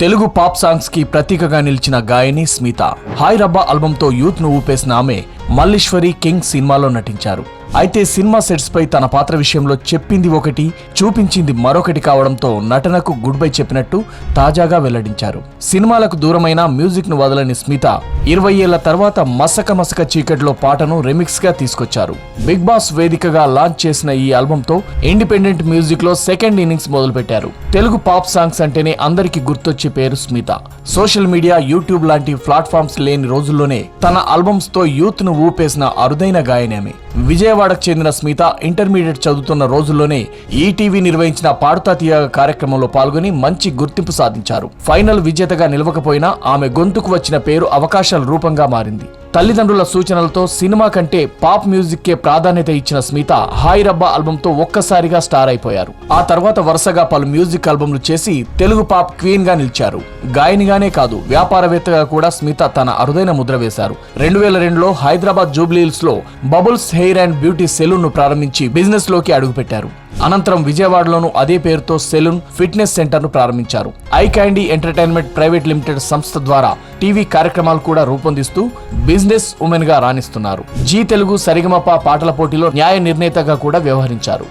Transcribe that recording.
Telugu pop సాంగ్స్కి ప్రతీకగా నిలిచిన గాయని స్మిత. హాయ్ రబ్బా ఆల్బంతో యూత్ను ఊపేసిన ఆమె మల్లీశ్వరి కింగ్ సినిమాలో నటించారు. అయితే సినిమా సెట్స్ పై తన పాత్ర విషయంలో చెప్పింది ఒకటి చూపించింది మరొకటి కావడంతో నటనకు గుడ్ బై చెప్పినట్టు తాజాగా వెల్లడించారు. సినిమాలకు దూరమైన మ్యూజిక్ను వదలని స్మిత ఇరవై ఏళ్ళ తర్వాత మసక మసక చీకట్లో పాటను రెమిక్స్గా తీసుకొచ్చారు. బిగ్ బాస్ వేదికగా లాంచ్ చేసిన ఈ ఆల్బంతో ఇండిపెండెంట్ మ్యూజిక్లో సెకండ్ ఇన్నింగ్స్ మొదలుపెట్టారు. తెలుగు పాప్ సాంగ్స్ అంటేనే అందరికీ గుర్తొచ్చే పేరు స్మిత. సోషల్ మీడియా యూట్యూబ్ లాంటి ప్లాట్ఫామ్స్ లేని రోజుల్లోనే తన ఆల్బమ్స్తో యూత్ను ఊపేసిన అరుదైన గాయని విజయవాడకు చెందిన స్మిత ఇంటర్మీడియట్ చదువుతున్న రోజుల్లోనే ఈటీవీ నిర్వహించిన పాడుతా తీయగ కార్యక్రమంలో పాల్గొని మంచి గుర్తింపు సాధించారు. ఫైనల్ విజేతగా నిలవకపోయినా ఆమె గొంతుకు వచ్చిన పేరు అవకాశాల రూపంగా మారింది. తల్లిదండ్రుల సూచనలతో సినిమా కంటే పాప్ మ్యూజిక్కే ప్రాధాన్యత ఇచ్చిన స్మిత హాయ్ రబ్బా ఆల్బంతో ఒక్కసారిగా స్టార్ అయిపోయారు. ఆ తర్వాత వరుసగా పలు మ్యూజిక్ ఆల్బమ్లు చేసి తెలుగు పాప్ క్వీన్గా నిలిచారు. గాయనిగానే కాదు వ్యాపారవేత్తగా కూడా స్మిత తన అరుదైన ముద్ర వేశారు. రెండు వేల రెండులో హైదరాబాద్ జూబ్లీహిల్స్లో బబుల్స్ హెయిర్ అండ్ బ్యూటీ సెలూన్ను ప్రారంభించి బిజినెస్లోకి అడుగుపెట్టారు. అనంతరం విజయవాడలోను అదే పేరుతో సెలూన్ ఫిట్నెస్ సెంటర్ను ప్రారంభించారు. Eye candy entertainment private limited సంస్థ ద్వారా టీవీ కార్యక్రమాలు కూడా రూపొందిస్తూ బిజినెస్ ఉమెన్గా రాణిస్తున్నారు. జీ తెలుగు సరిగమప పాటల పోటీలో న్యాయ నిర్ణేతగా కూడా వ్యవహరించారు.